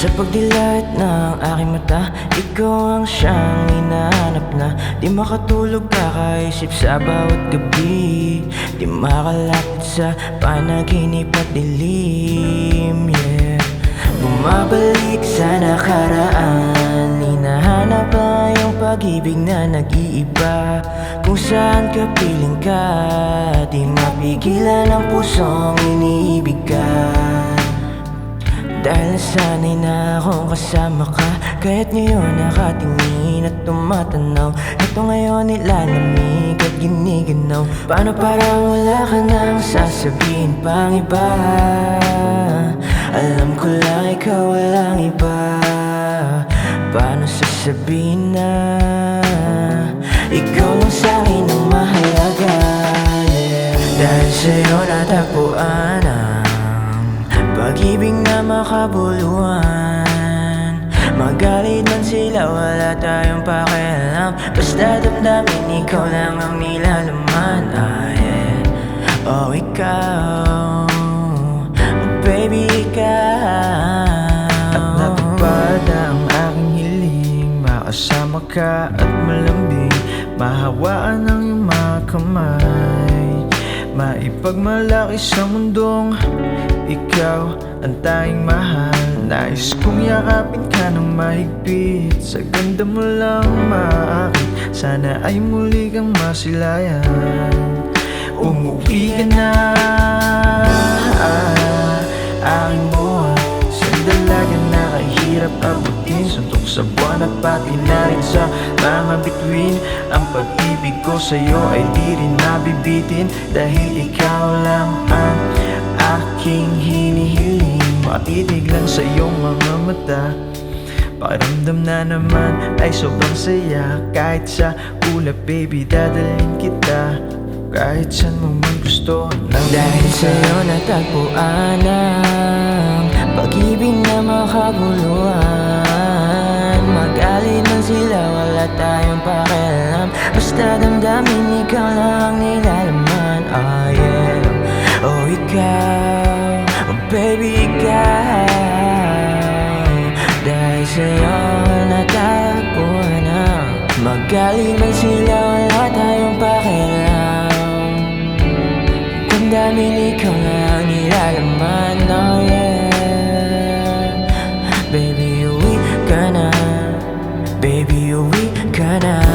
Sa pagdilat ng aking mata Ikaw ang siyang hinahanap na Di makatulog kakaisip sa bawat gabi. Di makalapit sa panaginip at dilim Yeah. Bumabalik sa nakaraan Hinahanap ang iyong pag-ibig na nag-iiba. Kung saan ka piling ka Di mapigilan ang pusong iniibig ka dahil sanay na akong kasama ka Kaya't ngayon nakatingin at tumatanaw. Ito ngayon nilalamig at giniganaw Paano parang wala ka nang sasabihin pang iba? Alam ko lang ikaw walang iba. Paano sasabihin na? Ikaw lang sa'kin ang mahalaga yeah. Dahil sa'yo natagpuan na makabuluhan. Magalit man sila, wala tayong pakialam. Basta damdamin, ikaw lang ang nilalaman. Ah, yeah. Oh, ikaw. Oh, baby, ikaw. At natupad ang aking hiling. Makasama ka at malambing. Mahawaan ang iyong mga kamay Maipagmalaki sa mundong Ikaw ang tanging mahal. Nais kong yakapin ka ng mahigpit. Sa ganda mo lang maakit Sana ay muli kang masilayan. Umuwi ka na. Aking buhay Sa dalaga na. Kahirap abutin Suntok sa buwan at pati na rin sa mga bituin. Ang pag-ibig ko sa'yo ay di rin nabibitin Dahil ikaw lang ang aking hinihiling. Matitig lang sa iyong mga mata. Pakiramdam na naman ay sobrang saya. Kahit sa ulap baby dadalhin kita. Kahit saan mo man gusto ng Dahil sa'yo natagpuan ang Pag-ibig na makabuluhan ka lang nilalaman oh, I am Oh ikaw, oh baby ikaw. Dahil sa'yo natagpuan na. Magaling man sila wala tayong pakialam. Kung dami ikaw lang nilalaman oh, I am Baby uwi ka na. Baby uwi ka na.